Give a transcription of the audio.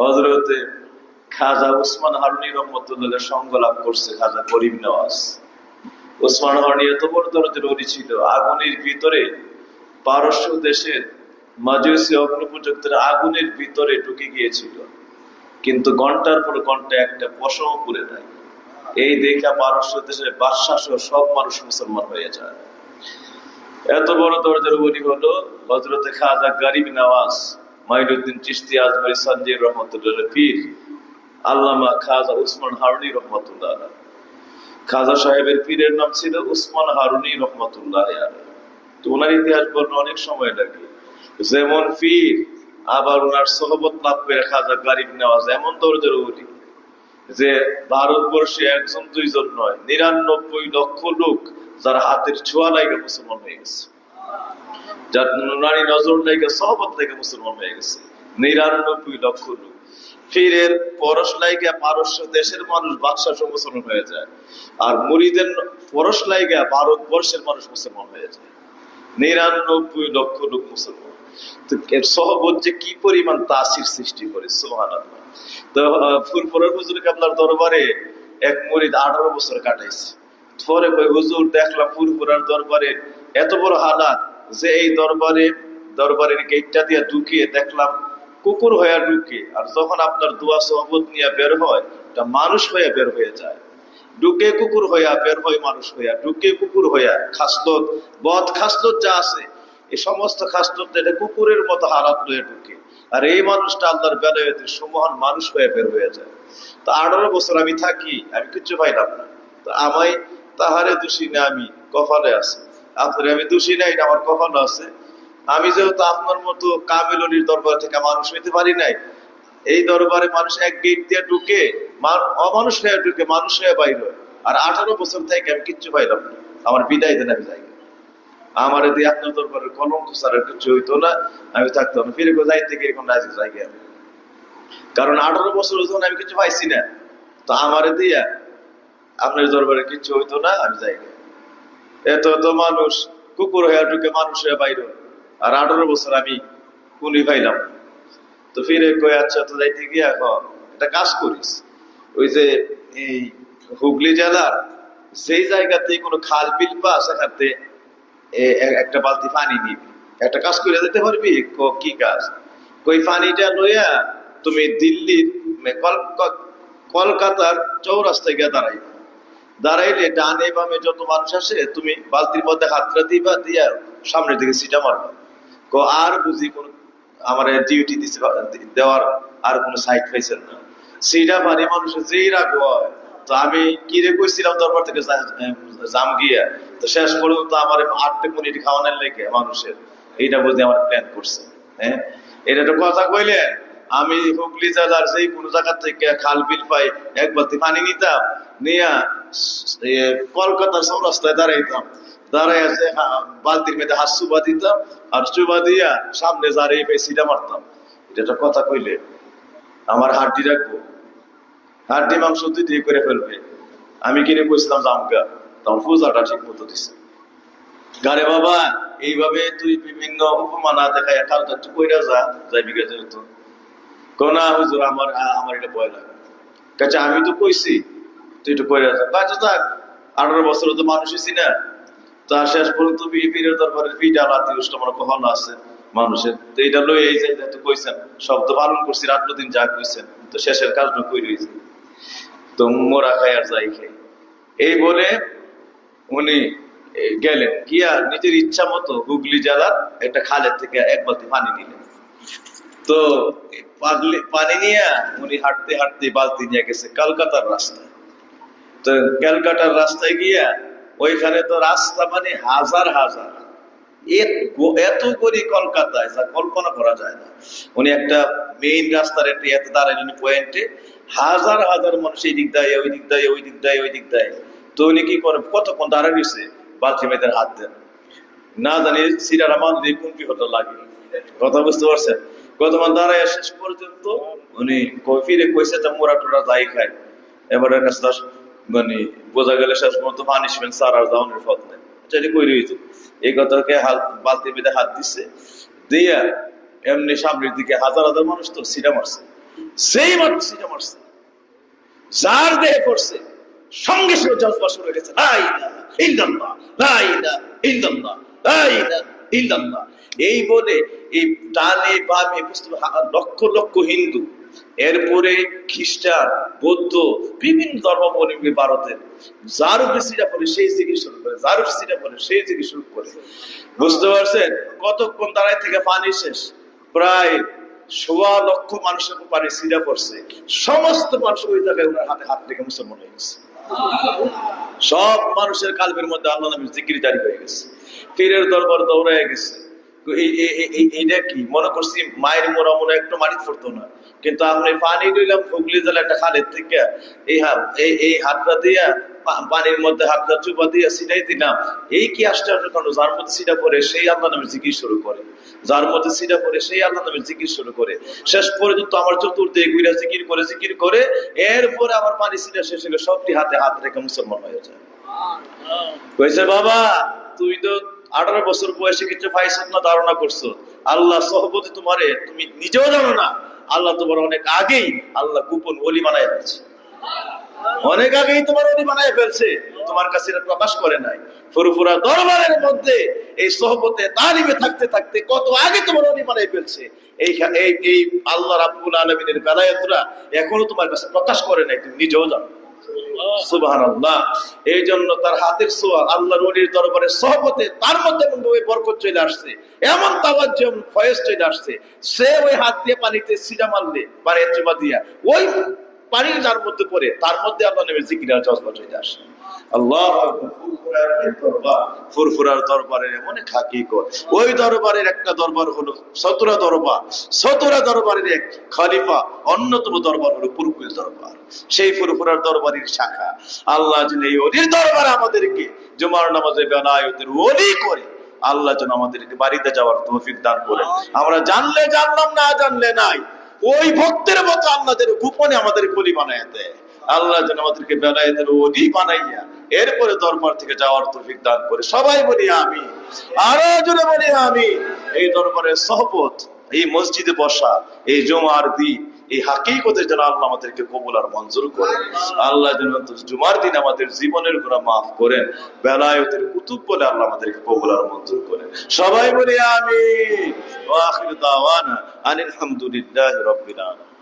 হজরতে খাজা উসমান হারুনি রহমতুল্লাহ সঙ্গ লাভ করছে খাজা করিম নওয়াজ। উসমান হারুনি এত বড় দরদের অলি ছিল, আগুনের ভিতরে পারস্য দেশের মাজুসি অগ্নিপূজকদের আগুনের ভিতরে ঢুকে গিয়েছিল। কিন্তু ঘণ্টার পর ঘণ্টা একটা পশম করে নাই। এই দেখা পারস্য দেশের বাদশাহ সব মানুষ মুসলমান হয়ে যায়। এত বড় দরজার বলি হলো হজরতে খাজা গরিব নওয়াজ। মাইনুদ্দিন চিস্তি আজমারি সঞ্জয় রহমতুল্লাহ পীর আল্লামা খাজা উসমান হারুনি রহমতুল্লাহ। খাজা সাহেবের পীরের নাম ছিল উসমান হারুনি রহমতুল্লাহ। তো ওনার ইতিহাস বলতে অনেক সময় লাগে। যেমন পীর, আবার ওনার সহবত লাভ করে খাজা গরিব নেওয়াজ এমন দরজার বলি যে ভারতবর্ষে একজন, দুইজন নয়, নিরানব্বই লক্ষ লোক যার হাতের ছোঁয়া লাগে মুসলমান হয়ে গেছে। যার নারী নজর লাগে সহবত লাগে মুসলমান হয়ে গেছে। নিরানব্বই লক্ষ লোক। ফিরের পরশ লাইগা পারস্য দেশের মানুষ বাদশাহ মুসলমান হয়ে যায়। আর মুড়িদের পরশ লাইগা ভারতবর্ষের মানুষ মুসলমান হয়ে যায়। নিরানব্বই লক্ষ লোক মুসলমান। তো সহবত যে কি পরিমাণ তাসির সৃষ্টি করে সোহান তো ফুরফুরের হুজুর কাবলার দরবারে এক মুরিদ আঠারো বছর কাটাইছে। পরে হুজুর, দেখলাম ফুরফুরার দরবারে এত বড় হালাত যে এই দরবারে, দরবারের গেটটা দিয়ে ঢুকিয়ে দেখলাম, কুকুর হয়ে ঢুকে। আর যখন আপনার দোয়া সহবত নিয়ে বের হয় এটা মানুষ হয়ে বের হয়ে যায়। ঢুকে কুকুর হইয়া বের হয় মানুষ হইয়া, ঢুকে কুকুর হইয়া খাসলত, বদ খাসলত যা আছে এই সমস্ত খাসলত এটা কুকুরের মতো হারাত লয়ে ঢুকে। আর এই মানুষটা আল্লাহর বেলায়তে সমহান মানুষ হয়ে বের হয়ে যায়। তো আঠারো বছর আমি থাকি, আমি কিচ্ছু পাইলাম না তো আমায় তাহারে দোষী না, আমি কপালে আছে। আপনার আমি দোষী না এটা আমার কপালে আছে। আমি যেহেতু আপনার মতো কামিলনির দরবার থেকে মানুষ হইতে পারি নাই, এই দরবারে মানুষ এক গেট দিয়ে ঢুকে অমানুষ হয়ে ঢুকে মানুষ হয়ে বাইর আর আঠারো বছর থেকে আমি কিচ্ছু পাইলাম না। আমার বিদায় দেন আমি যাই। আমার দিয়ে আপনার দরবারের কলঙ্ক সারের কিছু হইতো না, আমি থাকতাম ফিরে যাই থেকে এখন রাজি যাই কারণ আঠারো বছর যখন আমি কিছু পাইছি না, তো আমার দিয়া আপনার দরবারে কিচ্ছু হইতো না, আমি যাই গে। এত এত মানুষ কুকুর হয়ে ঢুকে মানুষ হয়ে বাইর। আর আঠারো বছর আমি কুনি পাইলাম। তো ফিরে কই আচ্ছা তো যাইতে গিয়ে এখন একটা কাজ করিস। ওই যে এই হুগলি জেলার সেই জায়গাতে কোনো খাল বিল পা সেখানতে একটা বালতি পানি নিবি। একটা কাজ করে দিতে পারবি? ক কাজ? কই, পানিটা লইয়া তুমি দিল্লির কল- কলকাতার চৌরাস্তায় গিয়ে দাঁড়াইবে। দাঁড়াইলে ডানে বামে যত মানুষ আসে, তুমি বালতির মধ্যে হাতটা দিবা, দিয়া সামনের দিকে সিটা মারবা। ক আর বুঝি কোন আমার ডিউটি দিছে, দেওয়ার আর কোনো সাইড পাইছেন না। সিটা পানি মানুষের যেই রাগ হয়, তো আমি কি রে কইছিলাম দরবার থেকে জাম গিয়া, তো শেষ পর্যন্ত আমার আটটা মিনিট খাওয়ানোর লেগে মানুষের এইটা বলতে আমার প্ল্যান করছে হ্যাঁ? এটা তো কথা কইলে, আমি হুগলি জেলার যেই কোনো জায়গা থেকে খাল বিল পাই, এক বালতি পানি নিতাম, নিয়া কলকাতার চৌরাস্তায় দাঁড়াইতাম। দাঁড়াই বালতির মধ্যে হাত চুবা দিতাম আর চুবা দিয়া সামনে দাঁড়িয়ে মারতাম। এটা একটা কথা কইলে, আমার হাড্ডি রাখব। হাড্ডি মাংস দিয়ে করে ফেলবে। আমি কিনে কইছিলাম জামকা তখন পূজাটা ঠিক মতো দিছে। গারে বাবা, এইভাবে তুই বিভিন্ন উপমা না দেখায় কালটা তুই কইরা যা যাইবি গে যেহেতু। কোনা হুজুর, আমার আমার এটা ভয় লাগে। কাছে আমি তো কইছি তুই একটু কাছে থাক, আঠারো বছর তো মানুষ হইছি না। তা শেষ পর্যন্ত পীরের দরবারে পিঠা কখনো আছে মানুষের। তো এটা লই এই যে তো কইছেন, শব্দ পালন করছি, রাত দিন যা কইছেন, তো শেষের কাজটা কই রইছে? তো মোরা খাই আর যাই খাই। এই বলে উনি গেলেন। গিয়া নিজের ইচ্ছা মতো হুগলি জেলার একটা খালের থেকে এক বালতি পানি নিলেন। তো পানি নিয়ে উনি হাঁটতে হাঁটতে বালতি নিয়ে গেছে কলকাতার রাস্তায়। তো ক্যালকাটার রাস্তায় গিয়া ওইখানে তো রাস্তা মানে হাজার হাজার। এত করে কলকাতায়, যা কল্পনা করা যায় না। উনি একটা মেইন রাস্তার একটা এত দাঁড়ালেন পয়েন্টে হাজার হাজার মানুষ এই দিক দেয় ওই দিক দেয় ওই দিক দেয় ওই দিক দেয়। তো উনি কি করে, কতক্ষণ দাঁড়া গেছে বালতি মেয়েদের হাত দেন না জানি সিরারা মানলে কুম্পি হতে লাগে। কথা বুঝতে পারছেন? কতক্ষণ দাঁড়ায় শেষ পর্যন্ত উনি কই- ফিরে কইছে যে মোরা টোরা যাই খাই। এবার কাছে মানে বোঝা গেলে শেষ পর্যন্ত পানিশমেন্ট সার আর দাউনের পথ নেই সেটি কই রয়েছে এই কথাকে হাত বালতি বেঁধে হাত দিচ্ছে দিয়া এমনি সামনের দিকে হাজার হাজার মানুষ তো সিটা মারছে। সেই মাত্র সিটা মারছে, যার দেহে পড়ছে, সঙ্গে সঙ্গে জজবা শুরু গেছে। এই বলে এই ডানে বামে লক্ষ লক্ষ হিন্দু এরপরে খ্রিস্টান, বৌদ্ধ, বিভিন্ন ধর্মাবলম্বী ভারতের। যার উপস্থিতা পড়ে সেই জিজ্ঞেস শুরু করে। যার উপস্থিতা পড়ে সেই জিজ্ঞেস শুরু করে। বুঝতে পারছেন? কতক্ষণ দাঁড়ায় থেকে পানি শেষ? প্রায় সোয়া লক্ষ মানুষের পানি সিরা পড়ছে। সমস্ত মানুষ ওই জায়গায় ওনার হাতে হাত রেখে মুসলমান হয়ে গেছে। সব মানুষের কালবের মধ্যে আল্লাহ নবীর জিকির জারি হয়ে গেছে। পীরের দরবার দৌড়ায় গেছে। এইটা কি? মনে করছি মায়ের মোরা মনে একটু মাটি পড়তো না। কিন্তু আপনি পানি দিলাম হুগলি জেলা একটা খালের থেকে এই হাত এই এই হাতটা দিয়া পানির মধ্যে হাতটা চুপা দিয়া দিলাম। এই কি যার মধ্যে পড়ে সেই আল্লাহ নামের জিকির শুরু করে। যার মধ্যে সিটা পড়ে সেই আল্লাহ নামের জিকির শুরু করে। শেষ পর্যন্ত আমার চতুর্দিকে ঘুরে জিকির করে জিকির করে এরপরে আমার পানি সিটা শেষ হলে সবটি হাতে হাত রেখে মুসলমান হয়ে যায়। কইছে বাবা তুই তো আঠারো বছর বয়সে কিছু না, ধারণা করছ আল্লাহ সহপতি তোমারে তুমি নিজেও জানো না। আল্লাহ তোমার অনেক আগেই আল্লাহ গোপন অলি বানায় ফেলছে। অনেক আগেই তোমার অলি বানায় ফেলছে। তোমার কাছে প্রকাশ করে নাই। ফুরফুরা দরবারের মধ্যে এই সহপতে তালিমে থাকতে থাকতে কত আগে তোমার অলি বানায় ফেলছে। এই এই আল্লাহ রাব্বুল আলমিনের বেলায়তরা এখনও তোমার কাছে প্রকাশ করে নাই, তুমি নিজেও জানো। এই জন্য তার হাতের আল্লাহ সহপথে তার মধ্যে চলে আসছে, এমন ফয়েজ চলে আসছে। সে ওই হাত দিয়ে পানিতে সিজা মারলে পানির জমা দিয়া। ওই পানি যার মধ্যে পড়ে, তার মধ্যে আল্লাহ নেমে জিকির আর জজবা চলে আসে। আল্লাহ ফুরফুরার দরবারের ওই দরবারের একটা দরবার হলো সতরা দরবার। সতরা দরবারের এক অন্যতম দরবার হলো দরবার। সেই ফুরফুরার দরবারের শাখা। আল্লাহ যেন এই অলির দরবার আমাদেরকে জুমার নামাজে বেলায়তের অলি করে, আল্লাহ যেন আমাদেরকে বাড়িতে যাওয়ার তৌফিক দান করে। আমরা জানলে জানলাম, না জানলে নাই। ওই ভক্তের মতো আল্লাহদের গোপনে আমাদের কলি বানায় দেয়। আল্লাহ যেন আমাদেরকে বেলায় বেলায়েতের অলি বানাইয়া এরপরে দরবার থেকে যাওয়ার তৌফিক দান করে। সবাই বলি আমি আরও জোরে বলি আমি এই দরবারের সহপথ এই মসজিদে বসা, এই জমার দিন এই হাকিকতের যেন আল্লাহ আমাদেরকে কবুল আর মঞ্জুর করেন। আল্লাহ যেন জুমার দিন আমাদের জীবনের গুণা মাফ করেন, বেলায়তের কুতুব বলে আল্লাহ আমাদেরকে কবুল আর মঞ্জুর করেন। সবাই বলি আমি ওয়াখির দাওয়ানা আনিল আলামিন।